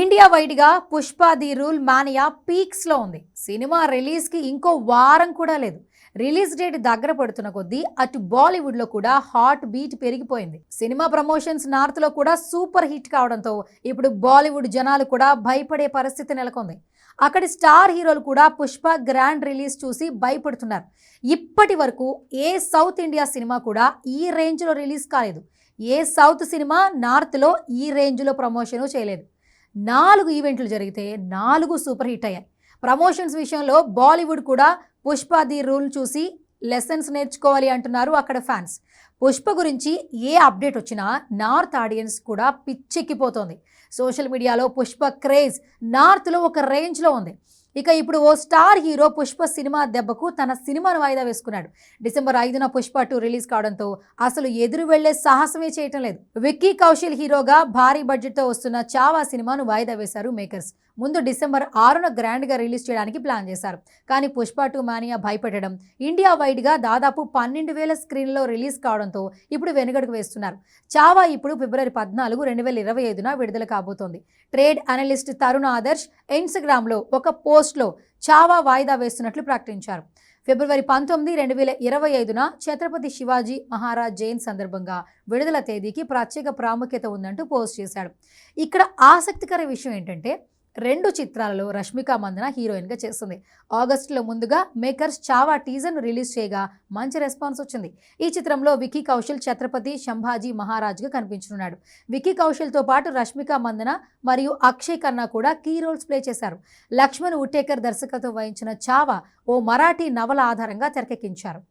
India వైడ్గా Pushpa the rule mania పీక్స్లో ఉంది. సినిమా రిలీజ్కి ఇంకో వారం కూడా లేదు. రిలీజ్ డేట్ దగ్గర పడుతున్న కొద్దీ అటు బాలీవుడ్లో కూడా హాట్ బీట్ పెరిగిపోయింది. సినిమా ప్రమోషన్స్ నార్త్లో కూడా సూపర్ హిట్ కావడంతో ఇప్పుడు బాలీవుడ్ జనాలు కూడా భయపడే పరిస్థితి నెలకొంది. అక్కడి స్టార్ హీరోలు కూడా పుష్ప గ్రాండ్ రిలీజ్ చూసి భయపడుతున్నారు. ఇప్పటి వరకు ఏ సౌత్ ఇండియా సినిమా కూడా ఈ రేంజ్లో రిలీజ్ కాలేదు. ఏ సౌత్ సినిమా నార్త్లో ఈ రేంజ్లో ప్రమోషను చేయలేదు. నాలుగు ఈవెంట్లు జరిగితే నాలుగు సూపర్ హిట్ అయ్యాయి. ప్రమోషన్స్ విషయంలో బాలీవుడ్ కూడా పుష్ప ది రూల్ చూసి లెసన్స్ నేర్చుకోవాలి అంటున్నారు అక్కడ ఫ్యాన్స్. పుష్ప గురించి ఏ అప్డేట్ వచ్చినా నార్త్ ఆడియన్స్ కూడా పిచ్చెక్కిపోతోంది. సోషల్ మీడియాలో పుష్ప క్రేజ్ నార్త్లో ఒక రేంజ్లో ఉంది. ఇక ఇప్పుడు ఓ స్టార్ హీరో పుష్ప సినిమా దెబ్బకు తన సినిమాను వాయిదా వేసుకున్నాడు. డిసెంబర్ ఐదున పుష్ప టూ రిలీజ్ కావడంతో అసలు ఎదురు వెళ్ళే సాహసమే చేయటం లేదు. విక్కీ కౌశల్ హీరోగా భారీ బడ్జెట్తో వస్తున్న చావా సినిమాను వాయిదా వేశారు మేకర్స్. ముందు డిసెంబర్ ఆరున గ్రాండ్గా రిలీజ్ చేయడానికి ప్లాన్ చేశారు. కానీ పుష్ప టూ మానియా భయపెట్టడం ఇండియా వైడ్గా దాదాపు పన్నెండు వేల స్క్రీన్లో రిలీజ్ కావడంతో ఇప్పుడు వెనుగడుకు వేస్తున్నారు. చావా ఇప్పుడు ఫిబ్రవరి పద్నాలుగు రెండు వేల ఇరవై ఐదున విడుదల కాబోతోంది. ట్రేడ్ అనలిస్ట్ తరుణ్ ఆదర్శ్ ఇన్స్టాగ్రామ్లో ఒక పోస్ట్లో చావా వాయిదా వేస్తున్నట్లు ప్రకటించారు. ఫిబ్రవరి పంతొమ్మిది రెండు వేల ఇరవై ఐదున ఛత్రపతి శివాజీ మహారాజ్ జైన్ సందర్భంగా విడుదల తేదీకి ప్రత్యేక ప్రాముఖ్యత ఉందంటూ పోస్ట్ చేశాడు. ఇక్కడ ఆసక్తికర విషయం ఏంటంటే రెండు చిత్రాలలో రష్మిక మందన హీరోయిన్గా చేస్తుంది. ఆగస్టులో ముందుగా మేకర్స్ చావా టీజర్ను రిలీజ్ చేయగా మంచి రెస్పాన్స్ వచ్చింది. ఈ చిత్రంలో వికీ కౌశల్ ఛత్రపతి శంభాజీ మహారాజ్గా కనిపించనున్నాడు. వికీ కౌశల్తో పాటు రష్మిక మందన మరియు అక్షయ్ ఖన్నా కూడా కీ రోల్స్ ప్లే చేశారు. లక్ష్మణ్ ఉట్టేకర్ దర్శకత్వం వహించిన చావా ఓ మరాఠీ నవల ఆధారంగా తెరకెక్కించారు.